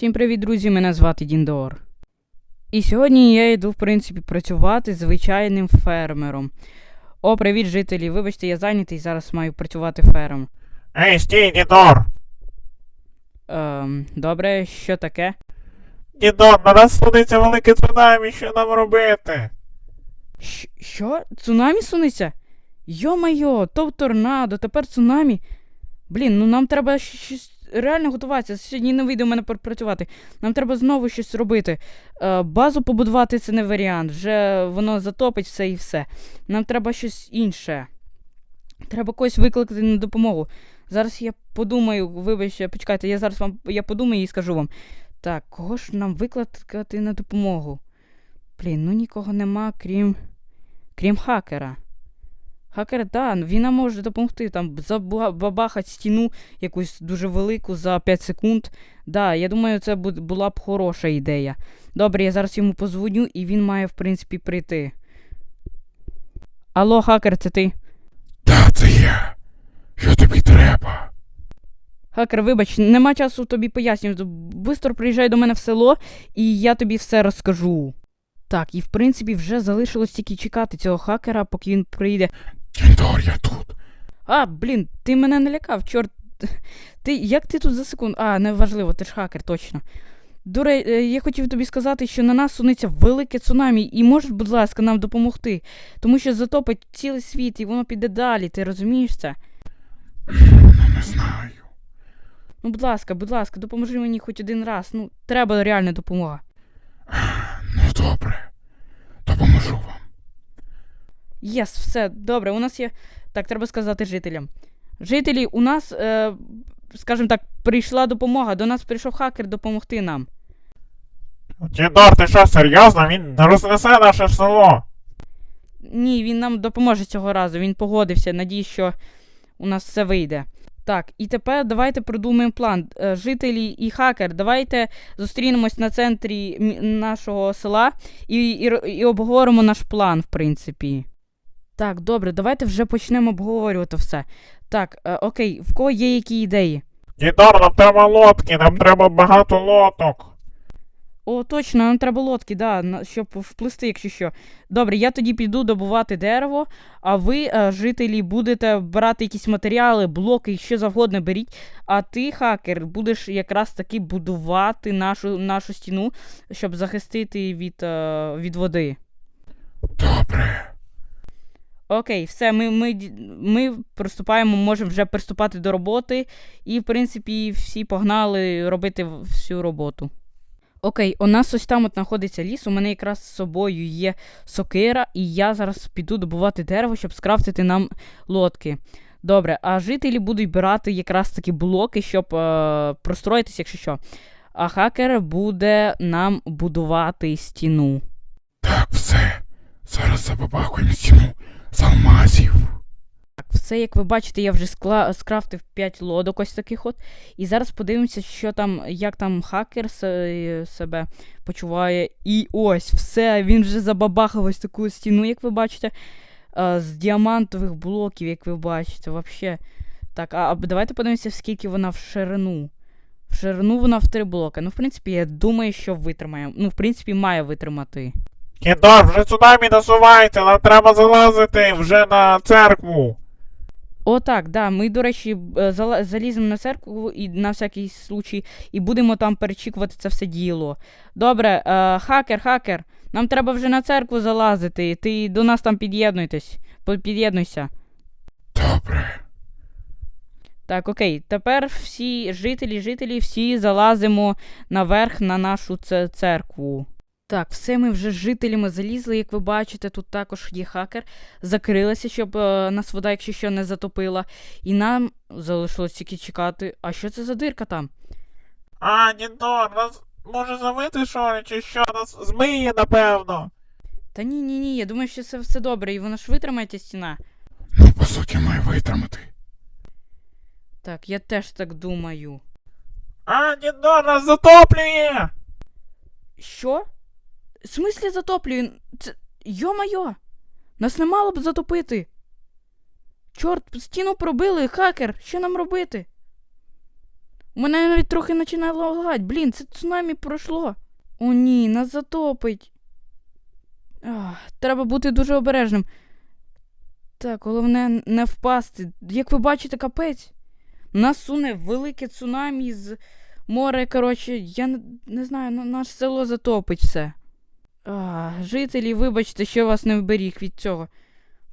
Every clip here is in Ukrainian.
Всім привіт, друзі! Мене звати Діндор. І сьогодні я йду, в принципі, працювати звичайним фермером. О, привіт, жителі! Вибачте, я зайнятий, зараз маю працювати фермером. Ей, стій, Дідор! Ем, добре, що таке? Дідор, на нас судиться велике цунамі, що нам робити? Щ- що? Цунамі сунеться? Йо-майо, то торнадо, тепер цунамі. Блін, ну нам треба щось реально готуватися. Сьогодні не вийде в мене працювати. Нам треба знову щось робити. Е, базу побудувати це не варіант. Вже воно затопить все і все. Нам треба щось інше. Треба когось викликати на допомогу. Зараз я подумаю, вибачте, почекайте, я зараз вам я подумаю і скажу вам. Так, кого ж нам викликати на допомогу? Блін, ну нікого нема, крім. Крім хакера. Хакер, да, він нам може допомогти там забабахати стіну якусь дуже велику за 5 секунд. Да, я думаю, це була б хороша ідея. Добре, я зараз йому позвоню, і він має, в принципі, прийти. Алло, хакер, це ти? Так, це я. Що тобі треба? Хакер, вибач, нема часу тобі пояснювати. Бистро приїжджай до мене в село, і я тобі все розкажу. Так, і в принципі вже залишилось тільки чекати цього хакера, поки він прийде. Дідор, я тут. А, блін, ти мене не лякав, чорт. Ти як ти тут за секунду? А, неважливо, ти ж хакер, точно. Дуре, е, я хотів тобі сказати, що на нас сунеться велике цунамі, і можеш, будь ласка, нам допомогти. Тому що затопить цілий світ, і воно піде далі, ти розумієш це? Ну, не знаю. Ну, будь ласка, будь ласка, допоможи мені хоч один раз. Ну, треба реальна допомога. Ну, добре. Допоможу вам. Єс, все, добре, у нас є. Так, треба сказати жителям. Жителі, у нас, е, скажімо так, прийшла допомога. До нас прийшов хакер допомогти нам. Дідор, ти що, серйозно? Він рознесе наше село. Ні, він нам допоможе цього разу. Він погодився. Надіюсь, що у нас все вийде. Так, і тепер давайте продумаємо план. Е, Жителі і хакер, давайте зустрінемось на центрі нашого села і, і, і обговоримо наш план, в принципі. Так, добре, давайте вже почнемо обговорювати все. Так, е, окей, в кого є які ідеї? Дідор, нам треба лодки, нам треба багато лодок. О, точно, нам треба лодки, да, на- щоб вплисти, якщо що. Добре, я тоді піду добувати дерево, а ви, е, жителі, будете брати якісь матеріали, блоки, що завгодно беріть. А ти, хакер, будеш якраз таки будувати нашу, нашу стіну, щоб захистити від, е, від води. Окей, все, ми, ми, ми приступаємо, можемо вже приступати до роботи, і, в принципі, всі погнали робити всю роботу. Окей, у нас ось там от знаходиться ліс, у мене якраз з собою є сокира, і я зараз піду добувати дерево, щоб скрафтити нам лодки. Добре, а жителі будуть брати якраз такі блоки, щоб е, простроїтися, якщо що. А хакер буде нам будувати стіну. Так, все. Зараз забабахуємо стіну. Все, як ви бачите, я вже скла... скрафтив 5 лодок ось таких от. І зараз подивимося, що там, як там хакер се- себе почуває. І ось, все, він вже забабахав ось таку стіну, як ви бачите. е, з діамантових блоків, як ви бачите, вообще. Так, а, давайте подивимося, скільки вона в ширину. В ширину вона в 3 блоки. Ну, в принципі, я думаю, що витримає. Ну, в принципі, має витримати. Дідор, вже цунамі насувається, нам треба залазити вже на церкву. О, так, да. Ми, до речі, е, заліземо на церкву і на всякий случай, і будемо там перечікувати це все діло. Добре, е, хакер, хакер, нам треба вже на церкву залазити. Ти до нас там під'єднуйтесь. Під'єднуйся. Добре. Так, окей. Тепер всі жителі, жителі, всі залазимо наверх на нашу церкву. Так, все ми вже з жителями залізли, як ви бачите, тут також є хакер. Закрилася, щоб е, нас вода, якщо що, не затопила. І нам залишилось тільки чекати. А що це за дирка там? А, Дідор, нас може завити що, чи що, нас змиє, напевно. Та ні, ні, ні, я думаю, що це все добре, і вона ж витримає ця стіна. Ну, по суті, має витримати. Так, я теж так думаю. А, Дідор, нас затоплює! Що? В смислі затоплює? Це. Йо-майо! Нас не мало б затопити. Чорт, стіну пробили, хакер, що нам робити? У мене навіть трохи починає лагати. Блін, це цунамі пройшло. О ні, нас затопить. Ах, треба бути дуже обережним. Так, головне не впасти. Як ви бачите, капець. Нас суне велике цунамі з моря. Коротше, я не, знаю, наше село затопить все. Жителі, вибачте, що вас не вберіг від цього.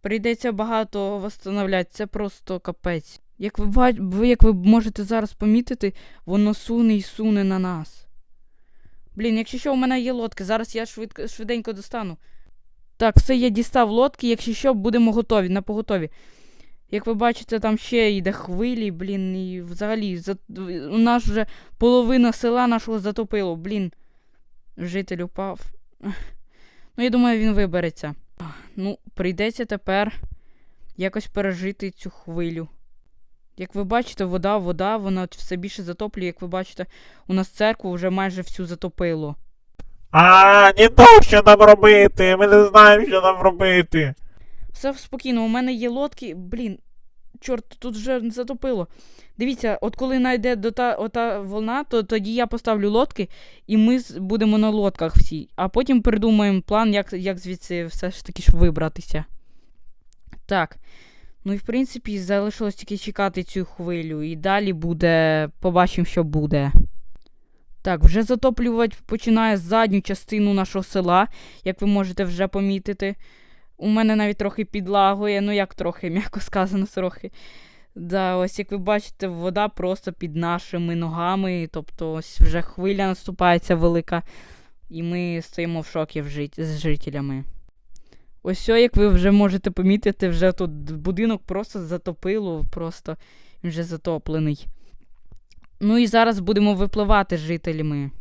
Прийдеться багато восстановляти, це просто капець. Як ви, як ви можете зараз помітити, воно суне і суне на нас. Блін, якщо що, у мене є лодки, зараз я швидко, швиденько достану. Так, все, я дістав лодки, якщо що, будемо готові, на поготові. Як ви бачите, там ще йде хвилі, блін, і взагалі за... у нас вже половина села нашого затопило, блін. Житель упав. Ну, я думаю, він вибереться. Ну, прийдеться тепер якось пережити цю хвилю. Як ви бачите, вода, вода, вона все більше затоплює. Як ви бачите, у нас церкву вже майже всю затопило. А, не то, що нам робити. Ми не знаємо, що нам робити. Все спокійно, у мене є лодки. Блін, чорт, тут вже затопило. Дивіться, от коли найде до та, ота волна, то тоді я поставлю лодки, і ми будемо на лодках всі. А потім придумаємо план, як, як звідси все ж таки ж вибратися. Так. Ну і в принципі залишилось тільки чекати цю хвилю. І далі буде. Побачимо, що буде. Так, вже затоплювати починає задню частину нашого села, як ви можете вже помітити. У мене навіть трохи підлагує, ну як трохи, м'яко сказано, трохи. Да, ось як ви бачите, вода просто під нашими ногами. Тобто ось вже хвиля наступається велика. І ми стоїмо в шокі в жит... з жителями. Ось як ви вже можете помітити, вже тут будинок просто затопило, просто він вже затоплений. Ну і зараз будемо випливати з жителями.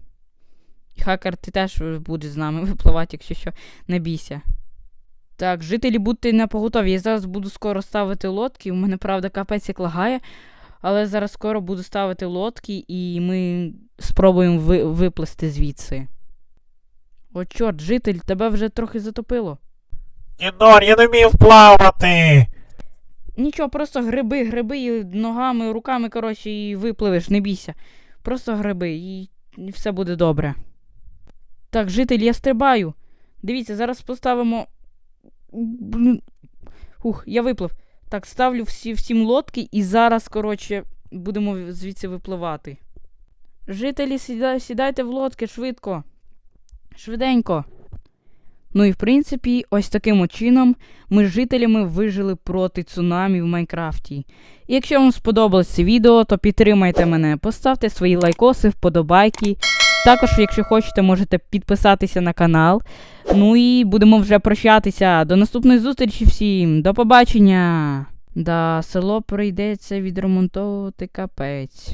Хакер, ти теж будеш з нами випливати, якщо що, не бійся. Так, жителі будьте на поготові. Я зараз буду скоро ставити лодки. У мене, правда, капець як лагає. Але зараз скоро буду ставити лодки, і ми спробуємо ви... виплисти звідси. О, чорт, житель, тебе вже трохи затопило. Ніндор, я не вмів плавати. Нічого, просто гриби, гриби і ногами, руками, коротше, і випливеш, не бійся. Просто гриби, і все буде добре. Так, житель, я стрибаю. Дивіться, зараз поставимо. Блін. Ух, я виплив. Так, ставлю всі, всім лодки, і зараз, коротше, будемо звідси випливати. Жителі, сіда, сідайте в лодки швидко. Швиденько. Ну і в принципі, ось таким чином ми з жителями вижили проти цунамі в Майнкрафті. І якщо вам сподобалось це відео, то підтримайте мене, поставте свої лайкоси, вподобайки. Також, якщо хочете, можете підписатися на канал. Ну і будемо вже прощатися. До наступної зустрічі всім. До побачення. Да, село прийдеться відремонтовувати капець.